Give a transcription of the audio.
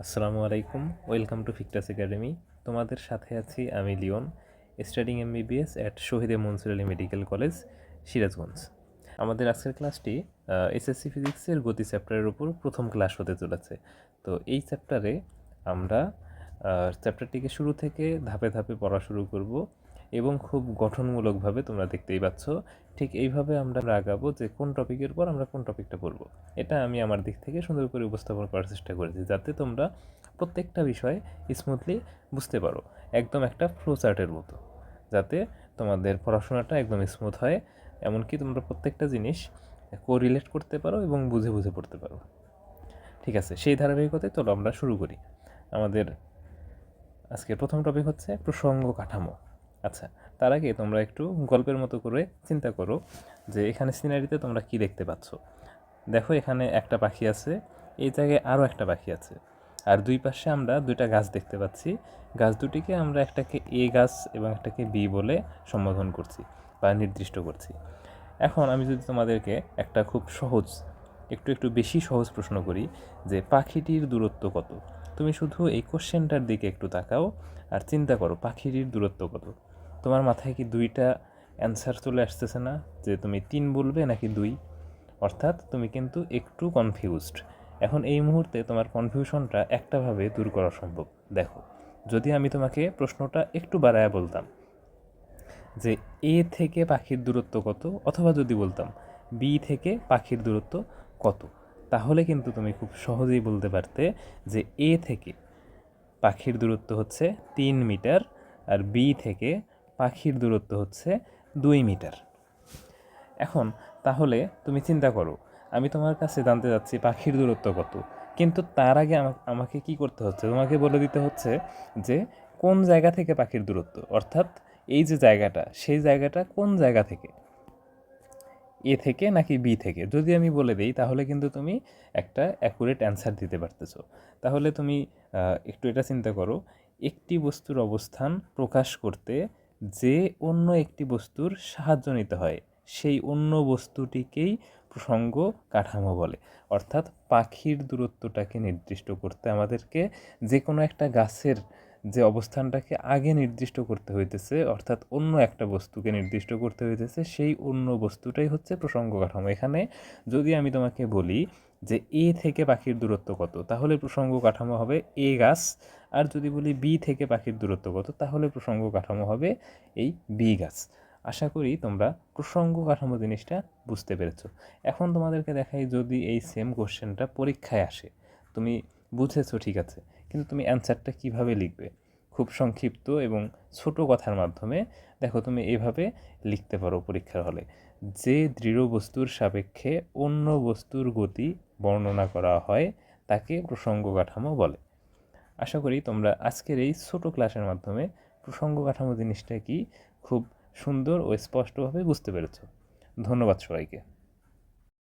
আসসালামু আলাইকুম, welcome to ফিকটাস academy. তোমাদের সাথে আছি আমি Leon, studying MBBS at শহীদে Mansur Ali medical college, Sirajganj. আমাদের আজকের ক্লাসটি এসএসসি ফিজিক্সের গতি চ্যাপ্টারের উপর প্রথম ক্লাস হতে চলেছে। তো এই চ্যাপ্টারে আমরা চ্যাপ্টারটিকে শুরু থেকে ধাপে ধাপে পড়া শুরু করব। এবং খুব গঠনমূলকভাবে তোমরা দেখতেই পাচ্ছ, ঠিক এইভাবে আমরা আগাবো যে কোন টপিকের পর আমরা কোন টপিকটা পড়ব এটা আমি আমার দিক থেকে সুন্দর করে উপস্থাপন করার চেষ্টা করেছি, যাতে তোমরা প্রত্যেকটা বিষয় স্মুথলি বুঝতে পারো, একদম একটা ফ্লো চার্টের মতো, যাতে তোমাদের পড়াশোনাটা একদম স্মুথ হয়, এমনকি তোমরা প্রত্যেকটা জিনিস কোরিলেট করতে পারো এবং বুঝে বুঝে পড়তে পারো। ঠিক আছে, সেই ধারাবাহিকতায় চলো আমরা শুরু করি। আমাদের আজকের প্রথম টপিক হচ্ছে প্রসঙ্গ কাঠামো। আচ্ছা তার আগে তোমরা একটু গল্পের মতো করে চিন্তা করো যে এখানে সিনারিতে তোমরা কি দেখতে পাচ্ছ। দেখো এখানে একটা পাখি আছে, এই জায়গায় আরও একটা পাখি আছে। আর দুই পাশে আমরা দুইটা গাছ দেখতে পাচ্ছি। গাছ দুটিকে আমরা একটাকে এ গাছ এবং একটাকে বি বলে সম্বোধন করছি বা নির্দিষ্ট করছি। এখন আমি যদি তোমাদেরকে একটা খুব সহজ, একটু একটু বেশি সহজ প্রশ্ন করি যে পাখিটির দূরত্ব কত? তুমি শুধু এই কোশ্চেনটার দিকে একটু তাকাও আর চিন্তা করো পাখিটির দূরত্ব কত। তোমার মাথায় কি দুইটা অ্যান্সার চলে আসতেছে না? যে তুমি তিন বলবে নাকি দুই? অর্থাৎ তুমি কিন্তু একটু কনফিউজড এখন এই মুহূর্তে তোমার কনফিউশনটা একটাভাবে দূর করা সম্ভব। দেখো, যদি আমি তোমাকে প্রশ্নটা একটু বাড়ায় বলতাম, যে এ থেকে পাখির দূরত্ব কত? অথবা যদি বলতাম বি থেকে পাখির দূরত্ব কত? তাহলে কিন্তু তুমি খুব সহজেই বলতে পারতে যে এ থেকে পাখির দূরত্ব হচ্ছে তিন মিটার আর বি থেকে পাখির দূরত্ব হচ্ছে দুই মিটার। এখন, তাহলে তুমি চিন্তা করো, আমি তোমার কাছে জানতে যাচ্ছি পাখির দূরত্ব কত। কিন্তু তার আগে আমাকে কি করতে হচ্ছে? তোমাকে বলে দিতে হচ্ছে যে, কোন জায়গা থেকে পাখির দূরত্ব? অর্থাৎ এই যে জায়গাটা, সেই জায়গাটা কোন জায়গা থেকে? এ থেকে নাকি বি থেকে? যদি আমি বলে দিই, তাহলে কিন্তু তুমি একটা অ্যাকুরেট অ্যান্সার দিতে পারতেছ। তাহলে তুমি একটু এটা চিন্তা করো, একটি বস্তুর অবস্থান প্রকাশ করতে যে অন্য একটি বস্তুর সাহায্য নিতে হয়, সেই অন্য বস্তুটিকেই প্রসঙ্গ কাঠামো বলে। অর্থাৎ পাখির দূরত্বটাকে নির্দিষ্ট করতে আমাদেরকে যে কোনো একটা গাছের যে অবস্থানটাকে আগে নির্দিষ্ট করতে হইতেছে, অর্থাৎ অন্য একটা বস্তুকে নির্দিষ্ট করতে হইতেছে, সেই অন্য বস্তুটাই হচ্ছে প্রসঙ্গ কাঠামো। এখানে যদি আমি তোমাকে বলি যে এ থেকে পাখির দূরত্ব কত, তাহলে প্রসঙ্গ কাঠামো হবে এ গাছ, আর যদি বলি বি থেকে পাখির দূরত্ব কত, তাহলে প্রসঙ্গ কাঠামো হবে এই বি গাছ। আশা করি তোমরা প্রসঙ্গ কাঠামো জিনিসটা বুঝতে পেরেছ। এখন তোমাদেরকে দেখাই যদি এই সেম কোশ্চেনটা পরীক্ষায় আসে, তুমি বুঝেছ ঠিক আছে। কিন্তু তুমি অ্যান্সারটা কীভাবে লিখবে? খুব সংক্ষিপ্ত এবং ছোট কথার মাধ্যমে দেখো তুমি এভাবে লিখতে পারো পরীক্ষার হলে। যে দৃঢ় বস্তুর সাপেক্ষে অন্য বস্তুর গতি বর্ণনা করা হয়, তাকে প্রসঙ্গ কাঠামো বলে। আশা করি তোমরা আজকের এই ছোট ক্লাসের মাধ্যমে প্রসঙ্গ কাঠামো জিনিসটা কি খুব সুন্দর ও স্পষ্টভাবে বুঝতে পেরেছ। ধন্যবাদ সবাইকে।